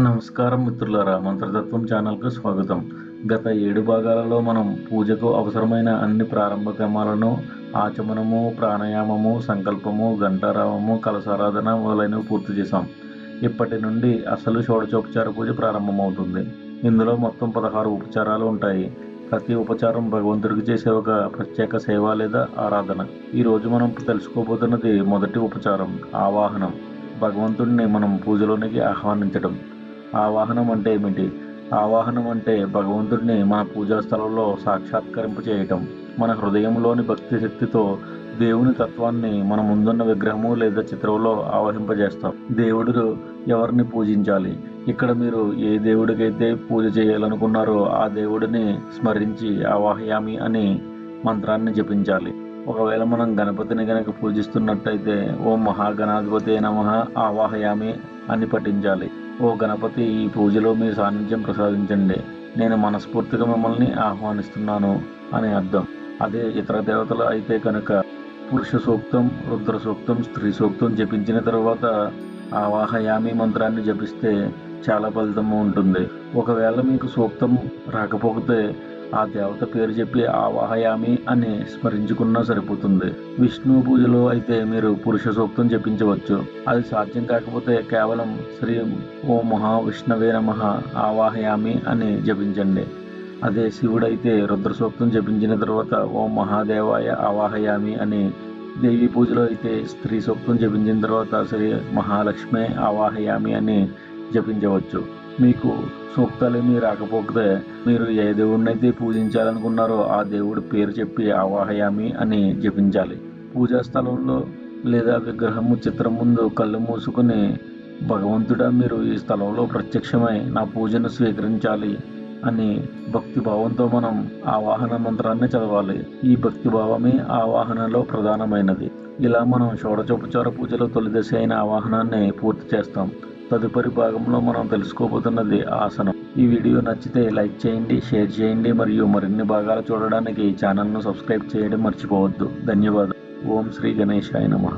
నమస్కారం మిత్రులారా మంత్రతత్వం ఛానల్కు స్వాగతం. గత ఏడు భాగాలలో మనం పూజకు అవసరమైన అన్ని ప్రారంభ క్రమాలను ఆచమనము ప్రాణాయామము సంకల్పము ఘంటారావము కలసారాధన మొదలైనవి పూర్తి చేశాం. ఇప్పటి నుండి అసలు షోడచోపచార పూజ ప్రారంభమవుతుంది. ఇందులో మొత్తం పదహారు ఉపచారాలు ఉంటాయి. ప్రతి ఉపచారం భగవంతుడికి చేసే ఒక ప్రత్యేక సేవ లేదా ఆరాధన. ఈరోజు మనం తెలుసుకోబోతున్నది మొదటి ఉపచారం ఆవాహనం. భగవంతుడిని మనం పూజలోనికి ఆహ్వానించడం ఆవాహనం అంటే ఏమిటి? ఆవాహనం అంటే భగవంతుడిని మన పూజా స్థలంలో సాక్షాత్కరింప చేయటం. మన హృదయంలోని భక్తి శక్తితో దేవుని తత్వాన్ని మన ముందున్న విగ్రహము లేదా చిత్రంలో ఆవహింపజేస్తాం. దేవుడు ఎవరిని పూజించాలి? ఇక్కడ మీరు ఏ దేవుడికైతే పూజ చేయాలనుకున్నారో ఆ దేవుడిని స్మరించి ఆవాహయామి అని మంత్రాన్ని జపించాలి. ఒకవేళ మనం గణపతిని గనక పూజిస్తున్నట్టయితే ఓం మహాగణాధిపతి నమ ఆవాహయామి అని పఠించాలి. ఓ గణపతి ఈ పూజలో మీ సాన్నిధ్యం ప్రసాదించండి. నేను మనస్ఫూర్తిగా మిమ్మల్ని ఆహ్వానిస్తున్నాను అని అర్థం. అదే ఇతర దేవతలు అయితే కనుక పురుష సూక్తం రుద్ర సూక్తం స్త్రీ సూక్తం జపించిన తర్వాత ఆవాహయామి మంత్రాన్ని జపిస్తే చాలా ఫలితము ఉంటుంది. ఒకవేళ మీకు సూక్తం రాకపోతే ఆ దేవత పేరు చెప్పి ఆవాహయామి అని స్మరించుకున్నా సరిపోతుంది. విష్ణు పూజలో అయితే మీరు పురుష సూక్తం జపించవచ్చు. అది సాధ్యం కాకపోతే కేవలం శ్రీ ఓ మహావిష్ణవే నమ ఆవాహయామి అని జపించండి. అదే శివుడైతే రుద్రసూక్తం జపించిన తర్వాత ఓం మహాదేవాయ ఆవాహయామి అని దేవి పూజలో అయితే స్త్రీ సూక్తం జపించిన తర్వాత శ్రీ మహాలక్ష్మి ఆవాహయామి అని జపించవచ్చు. మీకు సూక్తాలేమీ రాకపోతే మీరు ఏ దేవుడినైతే పూజించాలనుకున్నారో ఆ దేవుడి పేరు చెప్పి ఆవాహయామి అని జపించాలి. పూజా స్థలంలో లేదా విగ్రహము చిత్రం ముందు కళ్ళు మూసుకుని భగవంతుడా మీరు ఈ స్థలంలో ప్రత్యక్షమై నా పూజను స్వీకరించాలి అని భక్తి భావంతో మనం ఆవాహన మంత్రాన్ని చదవాలి. ఈ భక్తి భావమే ఆవాహనలో ప్రధానమైనది. ఇలా మనం షోడచోపచార పూజలో తొలిదశ అయిన ఆవాహనాన్ని పూర్తి చేస్తాం. తదుపరి భాగంలో మనం తెలుసుకోబోతున్నది ఆసనం. ఈ వీడియో నచ్చితే లైక్ చేయండి షేర్ చేయండి మరియు మరిన్ని భాగాలు చూడడానికి ఛానల్ను సబ్స్క్రైబ్ చేయడం మర్చిపోవద్దు. ధన్యవాదాలు. ఓం శ్రీ గణేశాయ నమః.